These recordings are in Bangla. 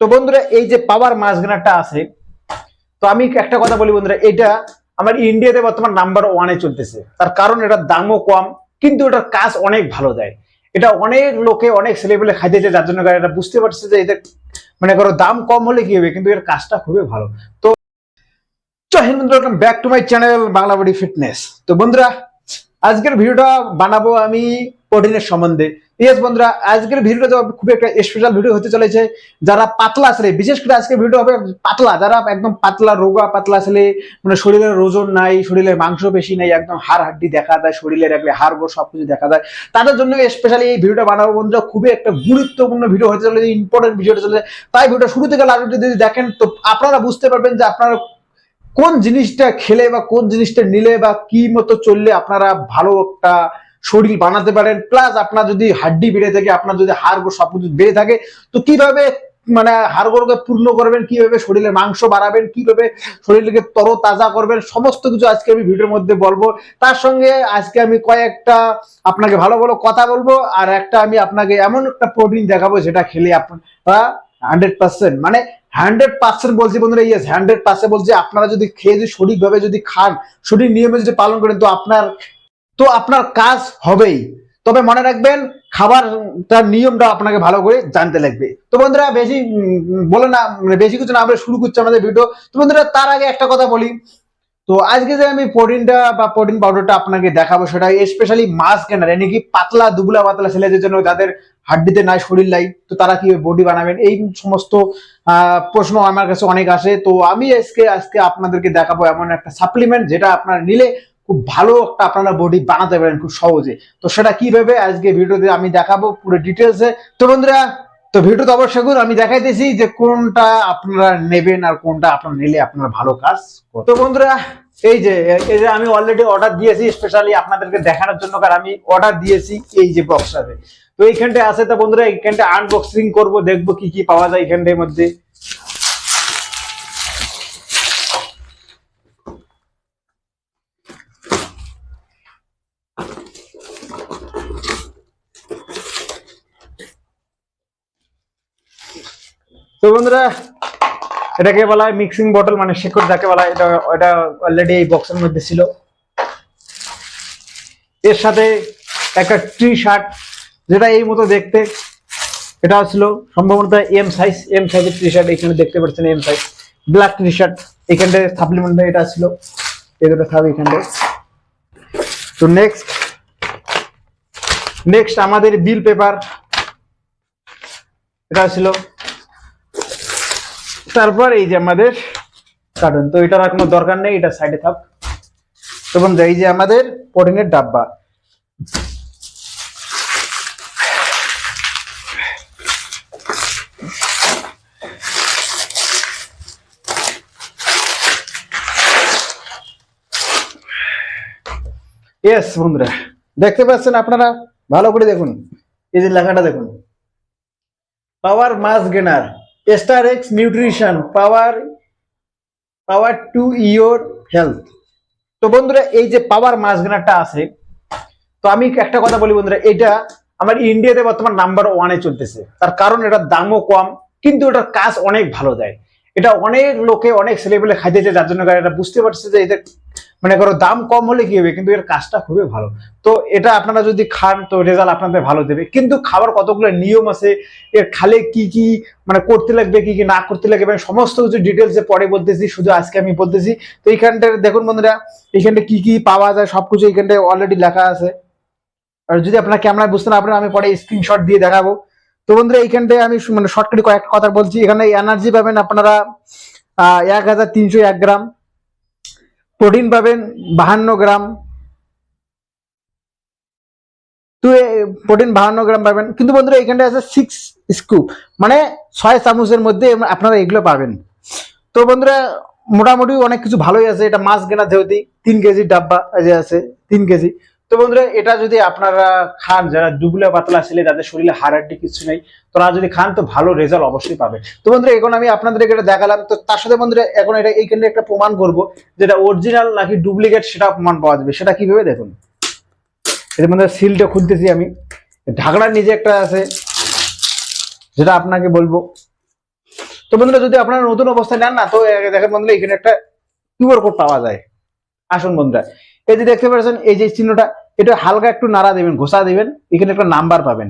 তো বন্ধুরা, এই যে পাওয়ার মাসগানারটা আছে, তো আমি একটা কথা বলি বন্ধুরা, এটা আমার ইন্ডিয়াতে বর্তমান নাম্বার ওয়ানে চলতেছে। তার কারণ এটার দামও কম, কিন্তু এটার কাজ অনেক ভালো দেয়। এটা অনেক লোকে, অনেক ছেলেপেলে খাইতেছে যার জন্য এটা বুঝতে পারছে যে এটা মানে করো দাম কম হলে কি হবে, কিন্তু এর কাজটা খুবই ভালো। তো welcome back to my channel Bangla body fitness তো বন্ধুরা, আজকের ভিডিওটা বানাবো আমি প্রোটিনের সম্বন্ধে। ইয়েস বন্ধুরা, আজকের ভিডিওটা খুব একটা স্পেশাল ভিডিও হতে চলেছে। যারা পাতলা আসলে, বিশেষ করে আজকের ভিডিও হবে পাতলা, যারা একদম পাতলা, রোগা পাতলা আসলে মানে শরীরের ওজন নাই, শরীরের মাংস বেশি নাই, একদম হাড় হাড্ডি দেখা যায় শরীরের একলে হাড় গোড় সবকিছু দেখা যায়। তাদের জন্য স্পেশালি এই ভিডিওটা বানাবো বন্ধুরা, খুবই একটা গুরুত্বপূর্ণ ভিডিও হতে চলেছে ইম্পর্টেন্ট ভিডিওটা চলেছে। তাই ভিডিওটা শুরু থেকে লাস্ট যদি দেখেন, তো আপনারা বুঝতে পারবেন যে আপনারা কোন জিনিসটা খেলে বা কোন জিনিসটা নিলে বা কি মতো চললে আপনারা ভালো একটা শরীর বানাতে পারেন প্লাস আপনার যদি হাড্ডি বেড়ে থাকে, আপনার যদি হাড় সবকিছু বেড়ে থাকে, তো কীভাবে মানে হাড়গোড়কে পূর্ণ করবেন, কীভাবে শরীরের মাংস বাড়াবেন, কীভাবে শরীরকে তর তাজা করবেন, সমস্ত কিছু আজকে আমি ভিডিওর মধ্যে বলব। তার সঙ্গে আজকে আমি কয়েকটা আপনাকে ভালো ভালো কথা বলব, আর একটা আমি আপনাকে এমন একটা প্রোটিন দেখাবো, যেটা খেলে আপনারা হান্ড্রেড পার্সেন্ট মানে হান্ড্রেড পার্সেন্ট বলছি বন্ধুরা ইয়েস হান্ড্রেড পার্সেন্ট বলছি, আপনারা যদি খেয়ে, যদি সঠিকভাবে যদি খান, সঠিক নিয়মে যদি পালন করেন, তো আপনার তো আপনার কাজ হবেই। তবে মনে রাখবেন খাবার তার নিয়মটা আপনাকে ভালো করে জানতে লাগবে। তো বন্ধুরা, বেশি বলে না মানে বেশি কিছু না আমরা শুরু করছি আমাদের ভিডিও তো বন্ধুরা, তার আগে একটা কথা বলি। তো আজকে যে আমি প্রোটিনটা বা প্রোটিন পাউডারটা আপনাকে দেখাবো, সেটা স্পেশালি মাছ কেনার নাকি পাতলা, দুবলা পাতলা ছেলেদের জন্য যাদের হাড্ডিতে নাই, শরীর নাই, তো তারা কি বডি বানাবেন? এই সমস্ত প্রশ্ন আমার কাছে অনেক আসে। তো আমি আজকে আজকে আপনাদেরকে দেখাবো এমন একটা সাপ্লিমেন্ট যেটা আপনারা নিলে খুব ভালো একটা আপনারা বডি বানাতে পারেন খুব সহজে। তো সেটা কীভাবে আজকে ভিডিওতে আমি দেখাবো পুরো ডিটেলসে তো বন্ধুরা, তো ভিডিও তো অবশ্যই করুন আমি দেখাইতেছি যে কোনটা আপনারা নেবেন আর কোনটা আপনারা নিলে আপনারা ভালো কাজ। তো বন্ধুরা, এই যে এই যে আমি অলরেডি অর্ডার দিয়েছি স্পেশালি আপনাদেরকে দেখানোর জন্য, কারণ আমি অর্ডার দিয়েছি এই যে বক্সটাতে তো এইখানটা আছে তো বন্ধুরা এইখানটা আনবক্সিং করব, দেখব কি কি পাওয়া যায় এইখানটার মধ্যে। তো বন্ধুরা, এটাকে বলা হয় মিক্সিং বটল মানে শেকড় যাকে বলা হয়, এটা এটা অলরেডি এই বক্সের মধ্যে ছিল। এর সাথে একটা টি শার্ট যেটা এই মতো দেখতে। এটা ছিল সম্ভবত এম সাইজ এম সাইজের টি শার্ট এখানে দেখতে পাচ্ছেন M size black T shirt এখানটায় সাপ্লিমেন্ট এটা ছিল। এই দুটো থাকবে এখানটায় তো নেক্সট নেক্সট আমাদের বিল পেপার এটা ছিল তারপর এই যে আমাদের কার্টুন তো আর কোনো দরকার নেই, এটা সাইডে থাক। তো বন্ধু এই যে আমাদের প্রোটিনের ডাব্বা। ইয়েস বন্ধুরা, দেখতে পাচ্ছেন আপনারা? ভালো করে দেখুন। এই যে লেখাটা দেখুন। Power mass gainer star X nutrition power power to your health তো বন্ধুরা, এই যে পাওয়ার মাসগানারটা আছে, তো আমি একটা কথা বলি বন্ধুরা, এটা আমার ইন্ডিয়াতে বর্তমান নাম্বার ওয়ানে চলতেছে। তার কারণ এটার দামও কম, কিন্তু এটার কাজ অনেক ভালো দেয়। এটা অনেক লোকে অনেক ছেলেপেলে খাইতেছে যার জন্য এটা বুঝতে পারছে যে এটা মানে করো দাম কম হলে কি হবে? কিন্তু এর কাজটা খুবই ভালো। তো এটা আপনারা যদি খান, তো রেজাল্ট আপনাদের ভালো দেবে। কিন্তু খাবার কতগুলো নিয়ম আছে? এর খালে কি কি মানে করতে লাগবে, কি কি না করতে লাগবে? আমি সমস্ত কিছু ডিটেলসে পরে বলতেছি, শুধু আজকে আমি বলতেছি। তো এইখানটা দেখুন বন্ধুরা, এইখানটা কি কি পাওয়া যায়, সবকিছু এইখানটায় অলরেডি লেখা আছে। আর যদি আপনার ক্যামেরায় বুঝতে না পারেন, আমি পরে স্ক্রিনশট দিয়ে দেখাবো। তো বন্ধুরা, এইখানটায় আমি মানে শর্টকাটে কয়েকটা কথা বলছি। এখানে এনার্জি পাবেন আপনারা এক হাজার তিনশো এক গ্রাম। প্রোটিন পাবেন বাহান্ন গ্রাম। তো প্রোটিন বাহান্ন গ্রাম পাবেন। কিন্তু বন্ধুরা এখানটা আছে সিক্স স্কুপ মানে ছয় চামচের মধ্যে আপনারা এগুলো পাবেন। তো বন্ধুরা মোটামুটি অনেক কিছু ভালোই আছে। এটা মাছ কেনা যেহেতু, তিন কেজি ডাব্বা যে আছে, তিন কেজি। তো বন্ধুরা, এটা যদি আপনারা খান, যারা দুবলা পাতলা ছেলে, যাদের শরীরে হাড়াড্ডি কিছু নেই, তোরা যদি খান, তো ভালো রেজাল্ট অবশ্যই পাবে। তো বন্ধুরা, এখন আমি আপনাদেরকে এটা দেখালাম। তো তার সাথে বন্ধুরা, এখন এটা এইখানে একটা প্রমাণ করব, যেটা অরিজিনাল নাকি ডুপ্লিকেট সেটা প্রমাণ পাওয়া যাবে। সেটা কীভাবে দেখুন? এর মধ্যে সিলটা খুলতেছি আমি। ঢাকনার নিচে একটা আছে, যেটা আপনাকে বলব। তো বন্ধুরা, যদি আপনারা নতুন অবস্থায় নেন না, তো দেখেন বন্ধুরা, এখানে একটা কিউআর কোড পাওয়া যায়। আসুন বন্ধুরা। এই যে দেখতে পাচ্ছেন, এই যে চিহ্নটা এটা হালকা একটু নাড়া দিবেন, ঘোষা দিবেন, এখানে একটা নাম্বার পাবেন।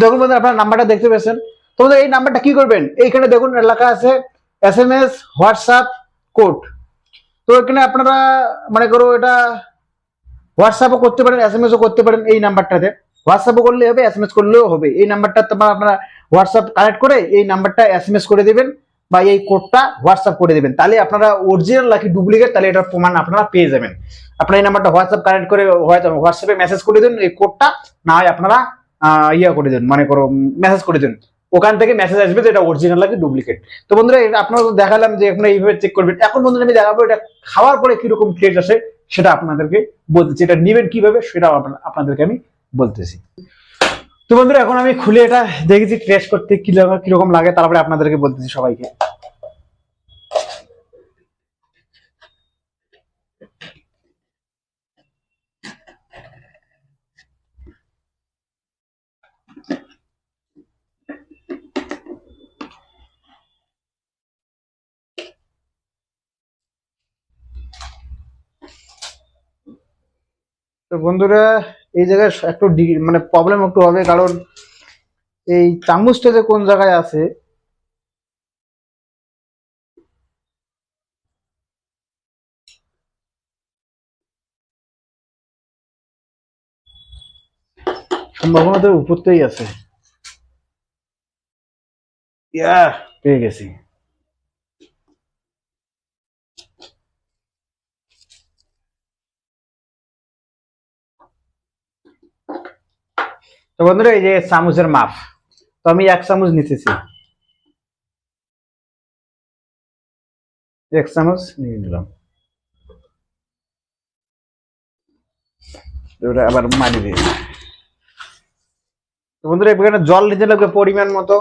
দেখুন বন্ধুরা, আপনার নাম্বারটা দেখতে পেয়েছেন। তো এই নাম্বারটা কি করবেন? এইখানে দেখুন লেখা আছে S M S WhatsApp code তো এখানে আপনারা মনে করো এটা হোয়াটসঅ্যাপও করতে পারেন এস এম এসও করতে পারেন এই নাম্বারটাতে। হোয়াটসঅ্যাপও করলে হবে এস এম এস করলেও হবে। এই নাম্বারটা তোমার আপনারা হোয়াটসঅ্যাপ কানেক্ট করে এই নাম্বারটা এস এম এস করে দেবেন বা এই কোডটা হোয়াটসঅ্যাপ করে দেবেন। তাহলে আপনারা অরিজিনাল নাকি ডুপ্লিকেট তাহলে এটার প্রমাণ আপনারা পেয়ে যাবেন। আপনারা এই নাম্বারটা হোয়াটসঅ্যাপ কানেক্ট করে হোয়াটসঅ্যাপে মেসেজ করে দিন, এই কোডটা না হয় আপনারা ইয়া করে দিন মানে করো মেসেজ করে দিন। ওখান থেকে মেসেজ আসবে যে এটা অরিজিনাল নাকি ডুপ্লিকেট তো বন্ধুরা আপনারা দেখালাম যে আপনারা এইভাবে চেক করবেন। এখন বন্ধুরা আমি দেখাবো এটা খাওয়ার পরে কীরকম টেস্ট আসে, সেটা আপনাদেরকে বলতেছি। এটা নেবেন কীভাবে সেটা আপনা- আপনাদেরকে আমি বলতেছি। তো বন্ধুরা, এখন আমি খুলে এটা দেখেছি টেস্ট করতে কি কীরকম লাগে, তারপরে আপনাদেরকে বলতেছি সবাইকে। তো বন্ধুরা এই জায়গায় একটু মানে প্রবলেম একটু হবে কারণ এই চামচটা যে কোন জায়গায় আছে? সম্ভাবনা তো উপরতেই আছে। পেয়ে গেছি। তো বন্ধুরা, এই যে চামচের মাপ, তো আমি এক চামচ নিতেছি। এক চামচ নিয়ে নিলাম। আবার মারি দিয়ে বন্ধুরা, এখানে জল নিতে লাগবে পরিমাণ মতো।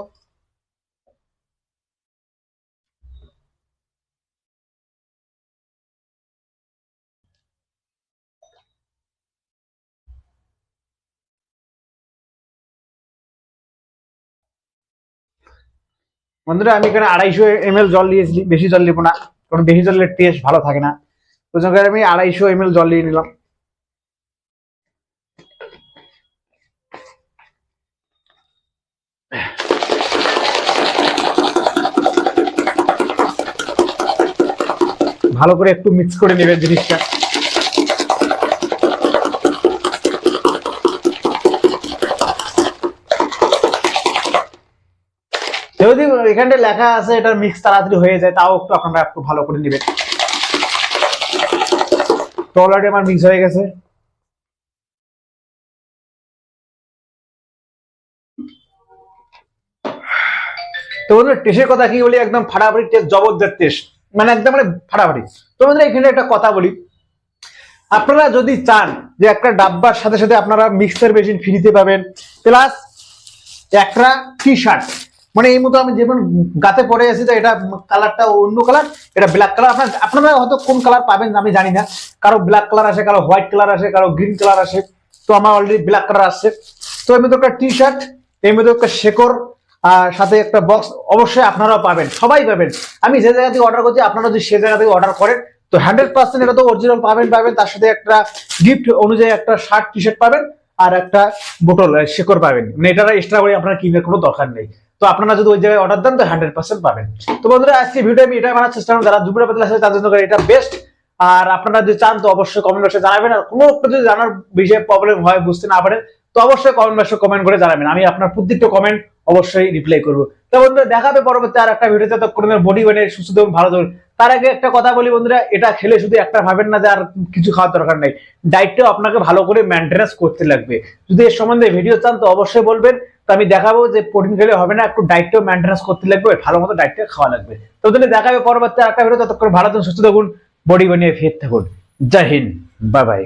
বন্ধুরা, আমি এখানে আড়াইশো এম এল জল নিয়েছি বেশি জল নিবো না, কারণ বেশি জলের টেস্ট ভালো থাকে না। তো করে আমি আড়াইশো এম জল নিয়ে নিলাম। ভালো করে একটু মিক্স করে নেবেন জিনিসটা। যদি এখানটা লেখা আছে এটা মিক্স তাড়াতাড়ি হয়ে যায়, তাও একটু আপনারা একটু ভালো করে নেবেন। তো অলরেডি আমার মিক্স হয়ে গেছে। তো বন্ধুরা টেস্টের কথা কি বলি? একদম ফাটাফাটি টেস্ট জবরদস্ত টেস্ট মানে একদম মানে ফাটাফাটি। তো বন্ধুরা, এখানে একটা কথা বলি। আপনারা যদি চান যে একটা ডাব্বার সাথে সাথে আপনারা মিক্সার মেশিন ফ্রিতে পাবেন প্লাস একটা টি শার্ট মানে এই মতো আমি যেমন গাতে পরে আছি, তো এটা কালারটা অন্য কালার এটা ব্ল্যাক কালার আপনার আপনারা হয়তো কোন কালার পাবেন, আমি জানি না। কারও ব্ল্যাক কালার আসে, কারও হোয়াইট কালার আসে, কারও গ্রিন কালার আসে। তো আমার অলরেডি ব্ল্যাক কালার আসছে। তো এর মধ্যে একটা টি শার্ট এর মধ্যে একটা শেকর আর সাথে একটা বক্স অবশ্যই আপনারাও পাবেন, সবাই পাবেন। আমি যে জায়গা থেকে অর্ডার করছি, আপনারা যদি সে জায়গা থেকে অর্ডার করেন, তো হান্ড্রেড পার্সেন্ট এটা তো অরিজিনাল পাবেন পাবেন। তার সাথে একটা গিফট অনুযায়ী একটা শার্ট টি শার্ট পাবেন, আর একটা বোটল শেকর পাবেন। মানে এটা এক্সট্রা করে আপনার কিনার কোনো দরকার নেই। তো আপনারা যদি ওই জায়গায় অর্ডার দেন, তো হান্ড্রেড পার্সেন্ট পাবেন। তো বন্ধুরা, আজকে ভিডিও আমি এটা বানার চেষ্টা করব। যারা দুপুরে বদলা আছে, তাদের জন্য করে এটা বেস্ট আর আপনারা যদি চান, তো অবশ্যই কমেন্ট বক্সে জানাবেন। আর কোনো যদি জানার বিষয়ে প্রবলেম হয়, বুঝতে না পারেন, তো অবশ্যই কমেন্ট বক্সে কমেন্ট করে জানাবেন। আমি আপনার প্রত্যেকটা কমেন্ট অবশ্যই রিপ্লাই করব। তো বন্ধুরা, দেখাবে পরবর্তী আর একটা ভিডিওতে। তো কোনো বডি বানিয়ে সুস্থ থাকুন ভালো থাকুন। তার আগে একটা কথা বলি বন্ধুরা, এটা খেলে শুধু একটা ভাবেন না যে আর কিছু খাওয়ার দরকার নেই। ডায়েটটাও আপনাকে ভালো করে মেনটেন্যান্স করতে লাগবে। যদি এর সম্বন্ধে ভিডিও চান, তো অবশ্যই বলবেন। আমি দেখাবো যে প্রোটিন খেলে হবে না, একটু ডায়েটটাও মেনটেন্স করতে লাগবে, ভালো মতো ডায়েটটা খাওয়া লাগবে। তো তাহলে দেখাবে পরবর্তী একটা ভিডিও ততক্ষণ ভালো থাকুন, সুস্থ থাকুন বডি বানিয়ে ফিট থাকুন। জয় হিন্দ বাই বাই